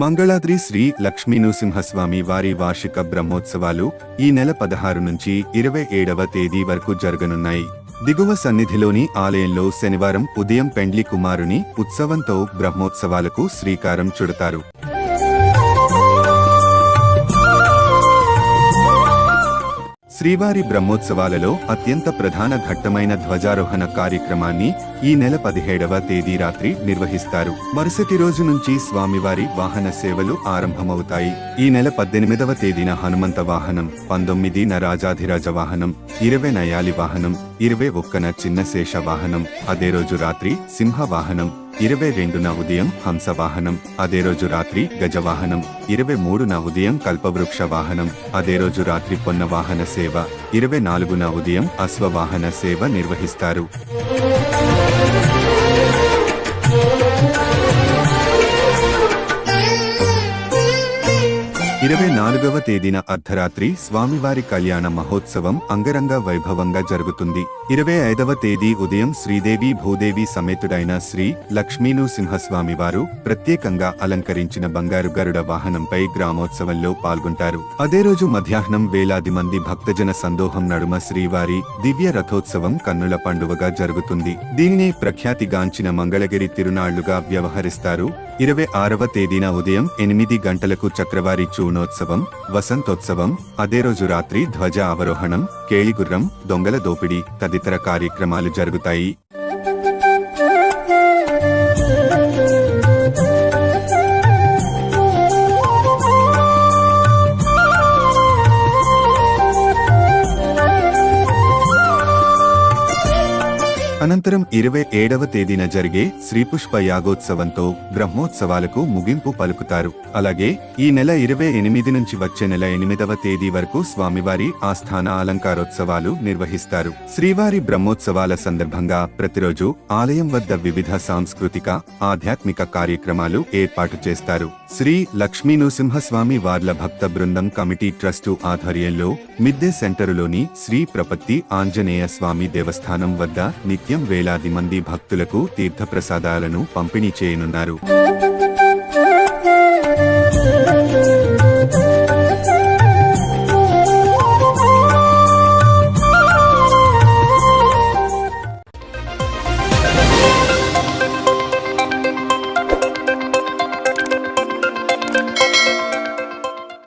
మంగళాద్రి శ్రీ లక్ష్మీ నృసింహస్వామి వారి వార్షిక బ్రహ్మోత్సవాలు ఈ నెల పదహారు నుంచి ఇరవై ఏడవ తేదీ వరకు జరగనున్నాయి. దిగువ సన్నిధిలోని ఆలయంలో శనివారం ఉదయం పెండ్లి కుమారుని ఉత్సవంతో బ్రహ్మోత్సవాలకు శ్రీకారం చుడతారు. శ్రీవారి బ్రహ్మోత్సవాలలో అత్యంత ప్రధాన ఘట్టమైన ధ్వజారోహణ కార్యక్రమాన్ని ఈ నెల పదిహేడవ తేదీ రాత్రి నిర్వహిస్తారు. మరుసటి రోజు నుంచి స్వామివారి వాహన సేవలు ఆరంభమవుతాయి. ఈ నెల పద్దెనిమిదవ తేదీన హనుమంత వాహనం పంతొమ్మిదిన రాజాధిరాజ వాహనం ఇరవై నయాలి వాహనం ఇరవై ఒక్కన చిన్న శేష వాహనం అదే రోజు రాత్రి సింహ వాహనం. ఇరవై రెండున ఉదయం హంస వాహనం అదే రోజు రాత్రి గజవాహనం. ఇరవై మూడున ఉదయం కల్పవృక్ష వాహనం అదే రోజు రాత్రి పొన్న వాహన సేవ. ఇరవై నాలుగున ఉదయం అశ్వవాహన సేవ నిర్వహిస్తారు. ఇరవై నాలుగవ తేదీన అర్ధరాత్రి స్వామివారి కళ్యాణ మహోత్సవం అంగరంగ వైభవంగా జరుగుతుంది. ఇరవై ఐదవ తేదీ ఉదయం శ్రీదేవి భూదేవి సమేతుడైన శ్రీ లక్ష్మీను సింహస్వామివారు ప్రత్యేకంగా అలంకరించిన బంగారు గరుడ వాహనంపై గ్రామోత్సవంలో పాల్గొంటారు. అదే రోజు మధ్యాహ్నం వేలాది మంది భక్తజన సందోహం నడుమ శ్రీవారి దివ్య రథోత్సవం కన్నుల పండువగా జరుగుతుంది. దీనిని ప్రఖ్యాతిగాంచిన మంగళగిరి తిరునాళ్ళుగా వ్యవహరిస్తారు ఇరవై ఆరవ తేదీన ఉదయం ఎనిమిది గంటలకు చక్రవారి చూనోత్సవం వసంతోత్సవం అదే రోజు రాత్రి ధ్వజ అవరోహణం కేళిగుర్రం దొంగల దోపిడీ తదితర కార్యక్రమాలు జరుగుతాయి. అనంతరం ఇరవై ఏడవ తేదీన జరిగే శ్రీపుష్ప యాగోత్సవంతో బ్రహ్మోత్సవాలకు ముగింపు పలుకుతారు. అలాగే ఈ నెల ఇరవై ఎనిమిది నుంచి వచ్చే నెల ఎనిమిదవ తేదీ వరకు స్వామివారి ఆస్థాన అలంకారోత్సవాలు నిర్వహిస్తారు. శ్రీవారి బ్రహ్మోత్సవాల సందర్భంగా ప్రతిరోజు ఆలయం వద్ద వివిధ సాంస్కృతిక ఆధ్యాత్మిక కార్యక్రమాలు ఏర్పాటు చేస్తారు. శ్రీ లక్ష్మీ నృసింహస్వామి వార్ల భక్త బృందం కమిటీ ట్రస్టు ఆధ్వర్యంలో మిద్దె సెంటరులోని శ్రీ ప్రపత్తి ఆంజనేయ స్వామి దేవస్థానం వద్ద నిత్యం వేలాది మంది భక్తులకు తీర్థప్రసాదాలను పంపిణీ చేయనున్నారు.